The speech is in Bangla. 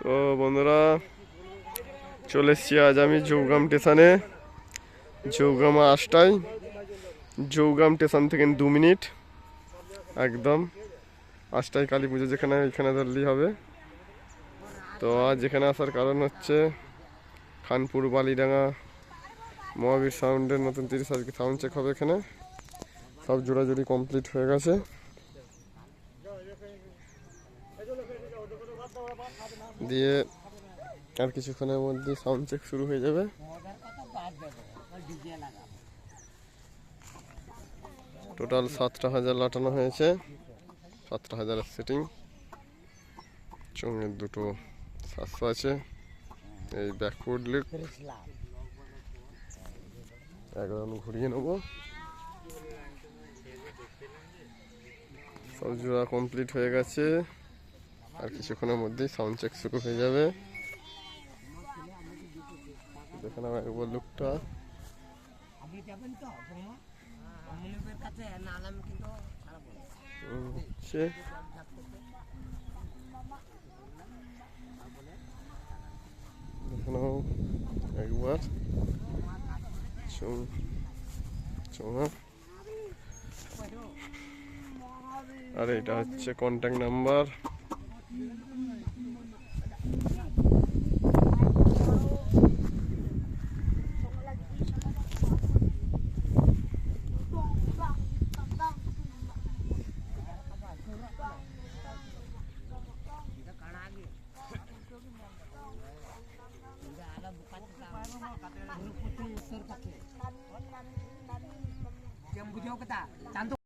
তো বন্ধুরা, চলে এসছি আজ আমি জৌগাম স্টেশনে। জৌগাম আসটাই জৌগাম স্টেশন থেকে দু মিনিট। একদম। আসটাই কালী পুজো যেখানে, এখানে ধরলেই হবে। তো আজ এখানে আসার কারণ হচ্ছে, খানপুর বালিডাঙ্গা মহাবীর সাউন্ডের নতুন তিরিশ আজকে সাউন্ড চেক হবে এখানে। সব জোড়াজুড়ি কমপ্লিট হয়ে গেছে। দিয়ে আর কিছুক্ষণের মধ্যে সাউন্ড চেক শুরু হয়ে যাবে। টোটাল সাতটা হাজার লাটানো হয়েছে। সাতটা হাজারের সেটিং চোঙের দুটো সাতশো আছে। এই ব্যাকওয়ার্ড লিক এক রাউন্ড ঘুরিয়ে নেব। সব জোড়া কমপ্লিট হয়ে গেছে। আর কিছুক্ষণের মধ্যেই সাউন্ড চেক শুরু হয়ে যাবে। দেখে নাও একবার। লুকটা একবার আর, এটা হচ্ছে contact number yang bujau kita cantik